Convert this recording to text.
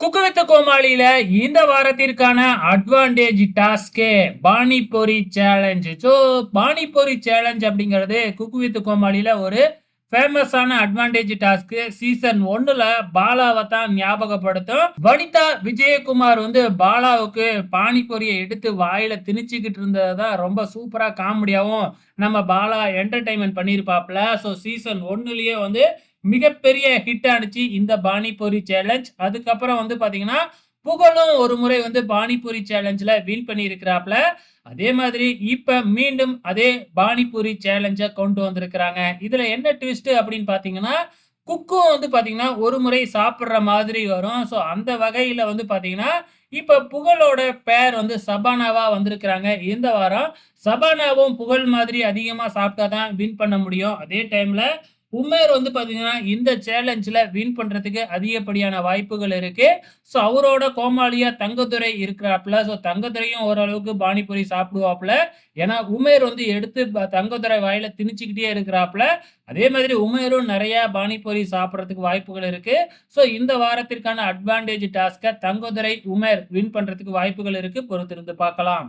குக்குவித்த கோமாளியில இந்த வாரத்திற்கான advantage டாஸ்கே panipuri challenge so panipuri challenge அப்படிங்கிறது குக்குவித் கோமாளியில ஒரு ஃபேமஸான அட்வான்டேஜ் டாஸ்க் சீசன் ஒன்னுல பாலாவை தான் ஞாபகப்படுத்தும். வனிதா விஜயகுமார் வந்து பாலாவுக்கு பானிபூரியை எடுத்து வாயில திணிச்சுக்கிட்டு இருந்தது தான் ரொம்ப சூப்பரா காமெடியாவும் நம்ம பாலா என்டர்டைன்மெண்ட் பண்ணியிருப்பாப்ல ஸோ சீசன் ஒன்னுலயே வந்து மிகப்பெரிய ஹிட் ஆனிச்சு இந்த பானிபூரி சேலஞ்ச் அதுக்கப்புறம் வந்து பாத்தீங்கன்னா புகழும் ஒரு முறை வந்து பானிபூரி சேலஞ்சில் வின் பண்ணியிருக்கிறாப்புல. அதே மாதிரி இப்போ மீண்டும் அதே பானிபூரி சேலஞ்சை கொண்டு வந்திருக்கிறாங்க. இதில் என்ன ட்விஸ்ட் அப்படின்னு பார்த்தீங்கன்னா குக்கும் வந்து பார்த்தீங்கன்னா ஒரு முறை சாப்பிட்ற மாதிரி வரும். ஸோ அந்த வகையில் வந்து பார்த்தீங்கன்னா இப்போ புகழோட பேர் வந்து சபானாவா வந்திருக்கிறாங்க. இந்த வாரம் சபானாவும் புகழ் மாதிரி அதிகமாக சாப்பிட்டா தான் வின் பண்ண முடியும். அதே டைமில் உமேர் வந்து பார்த்தீங்கன்னா இந்த சேலஞ்சில் வின் பண்ணுறதுக்கு அதிகப்படியான வாய்ப்புகள் இருக்குது ஸோ அவரோட கோமாளியாக தங்கத்துறை இருக்கிறாப்புல ஸோ தங்கத்துறையும் ஓரளவுக்கு பானிபூரி சாப்பிடுவாப்புல. ஏன்னா உமேர் வந்து எடுத்து தங்கத்துறை வாயில திணிச்சுக்கிட்டே இருக்கிறாப்புல. அதே மாதிரி உமேரும் நிறையா பானிபூரி சாப்பிட்றதுக்கு வாய்ப்புகள் இருக்குது ஸோ இந்த வாரத்திற்கான அட்வான்டேஜ் டாஸ்க்கை தங்கத்துறை உமேர் வின் பண்ணுறதுக்கு வாய்ப்புகள் இருக்குது பொறுத்திருந்து பார்க்கலாம்.